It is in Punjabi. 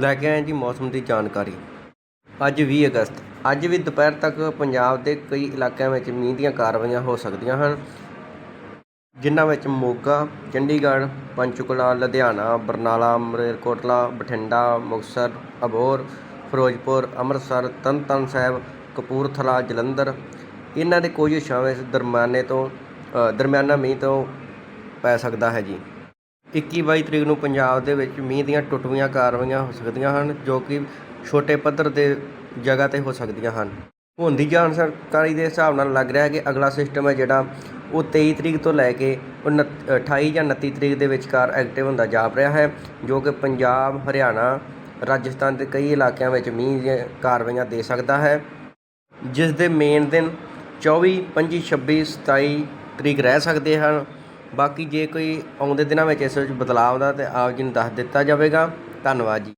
ਲੈ ਕੇ ਆਏ ਜੀ ਮੌਸਮ ਦੀ ਜਾਣਕਾਰੀ। ਅੱਜ 20 ਅਗਸਤ, ਅੱਜ ਵੀ ਦੁਪਹਿਰ ਤੱਕ ਪੰਜਾਬ ਦੇ ਕਈ ਇਲਾਕਿਆਂ ਵਿੱਚ ਮੀਂਹ ਦੀਆਂ ਕਾਰਵਾਈਆਂ ਹੋ ਸਕਦੀਆਂ ਹਨ, ਜਿਨ੍ਹਾਂ ਵਿੱਚ ਮੋਗਾ, ਚੰਡੀਗੜ੍ਹ, ਪੰਚਕੂਲਾ, ਲੁਧਿਆਣਾ, ਬਰਨਾਲਾ ਮਰੇਲਕੋਟਲਾ ਬਠਿੰਡਾ, ਮੁਕਤਸਰ ਅਬੋਰ ਫਿਰੋਜ਼ਪੁਰ, ਅੰਮ੍ਰਿਤਸਰ, ਤਰਨਤਾਰਨ ਸਾਹਿਬ, ਕਪੂਰਥਲਾ, ਜਲੰਧਰ, ਇਹਨਾਂ ਦੇ ਕੁਝ ਹਿੱਸਿਆਂ ਵਿੱਚ ਦਰਮਿਆਨੇ ਤੋਂ ਦਰਮਿਆਨਾ ਮੀਂਹ ਤੋਂ ਪੈ ਸਕਦਾ ਹੈ ਜੀ। 21 22 ਤਰੀਕ ਨੂੰ ਪੰਜਾਬ ਦੇ ਵਿੱਚ ਮੀਂਹ ਦੀਆਂ ਟੁੱਟਵੀਆਂ ਕਾਰਵਾਈਆਂ ਹੋ ਸਕਦੀਆਂ ਹਨ, ਜੋ ਕਿ ਛੋਟੇ ਪੱਧਰ ਦੇ ਜਗ੍ਹਾ ਤੇ ਹੋ ਸਕਦੀਆਂ ਹਨ। ਹੁਣ ਦੀ ਜਾਣਕਾਰੀ ਦੇ ਹਿਸਾਬ ਨਾਲ ਲੱਗ ਰਿਹਾ ਹੈ ਕਿ ਅਗਲਾ ਸਿਸਟਮ ਹੈ ਜਿਹੜਾ ਉਹ 23 ਤਰੀਕ ਤੋਂ ਲੈ ਕੇ ਉਨੱਤ- 28 ਜਾਂ 29 ਤਰੀਕ ਦੇ ਵਿਚਕਾਰ ਐਕਟਿਵ ਹੁੰਦਾ ਜਾਪ ਰਿਹਾ ਹੈ, ਜੋ ਕਿ ਪੰਜਾਬ, ਹਰਿਆਣਾ, ਰਾਜਸਥਾਨ ਦੇ ਕਈ ਇਲਾਕਿਆਂ ਵਿੱਚ ਮੀਂਹ ਦੀਆਂ ਕਾਰਵਾਈਆਂ ਦੇ ਸਕਦਾ ਹੈ। ਜਿਸ ਦੇ ਮੇਨ ਦਿਨ 24 25 26 27 ਤਰੀਕ ਰਹਿ ਸਕਦੇ ਹਨ। ਬਾਕੀ ਜੇ ਕੋਈ ਆਉਂਦੇ ਦਿਨਾਂ ਵਿੱਚ ਇਸ ਵਿੱਚ ਬਦਲਾਅ ਆਉਂਦਾ ਤਾਂ ਆਪ ਜੀ ਨੂੰ ਦੱਸ ਦਿੱਤਾ ਜਾਵੇਗਾ। ਧੰਨਵਾਦ ਜੀ।